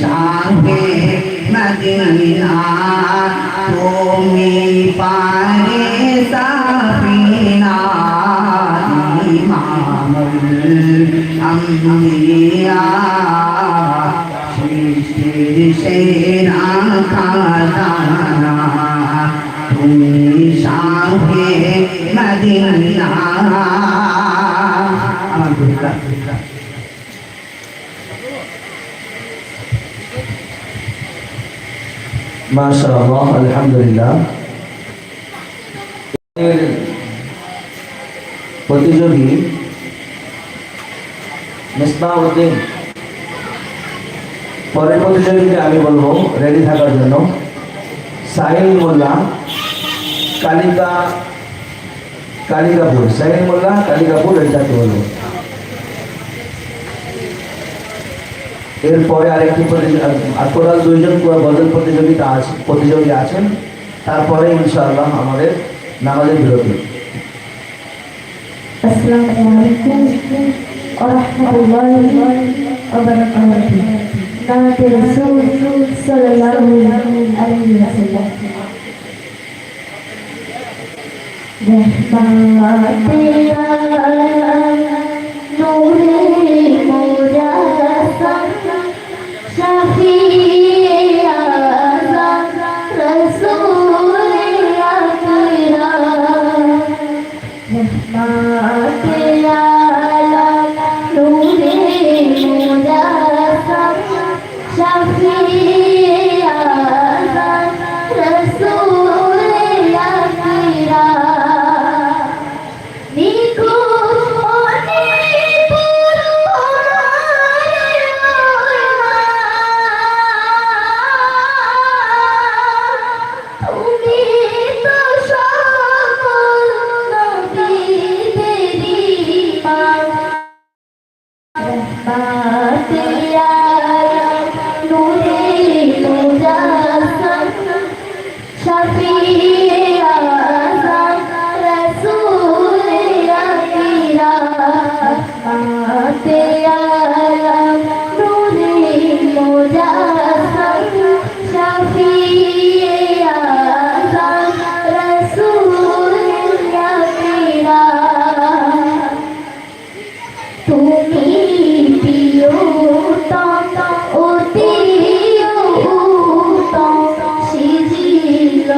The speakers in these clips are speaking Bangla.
শাহে মদিনা তুমি পারে সাফিনা ইমামুল আম্বিয়া সৃষ্টির সেরা খাজানা তুমি শাহে মদিনা। আমার মাশাআল্লাহ, আলহামদুলিল্লাহ। প্রতিযোগী মিসবাউদ্দিন পরের প্রতিযোগীকে আমি বলব রেডি থাকার জন্য। সাহিল মোল্লা, কালিকা, কালিকাপুর। সাহিল মোল্লা, কালিকাপুর রেডি থাকতে বলব? এরপরে আরেকটি প্রতিযোগী আর টোটাল দুইজন পুরো বদল প্রতিযোগিতা আছে প্রতিযোগী আছেন তারপরে ইনশাআল্লাহ আমাদের নামাজের বিরতি السلام عليكم ورحمة الله وبركاته نعت رسول صلى الله عليه وسلم رحمة نور Yeah. 啊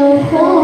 Oh,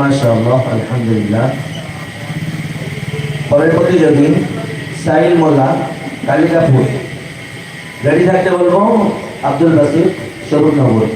মাশাআল্লাহ আলহামদুলিল্লাহ। পরের প্রতিযোগী সাইল মোল্লা কালিকাপুর রেডি থাকতে বলব আব্দুল বাসির সবুজ নগর।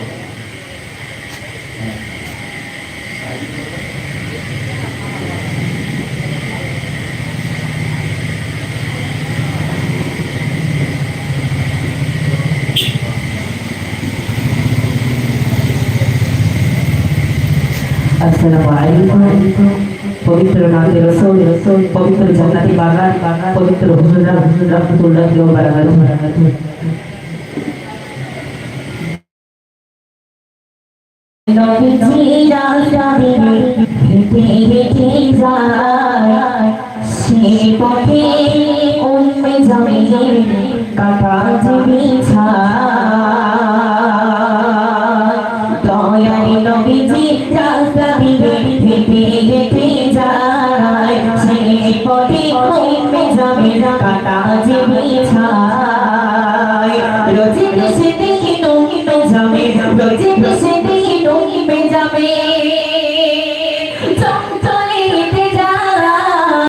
পবিত্র নামে রসুল রসুল পবিত্র জান্নাতি বাগান বাগান পবিত্র হুজুরা হুজুর রাহমাতুল্লাহ ওয়া বারাকাতুহু নবীজি রাস্তাতে হেঁটে হেঁটে যায় সে পথে উম্মে জামিল কাটা রোজে পিছে দেখি নৌকি মে যাবে রোজে পিছে দেখি নৌকি মে যাবে।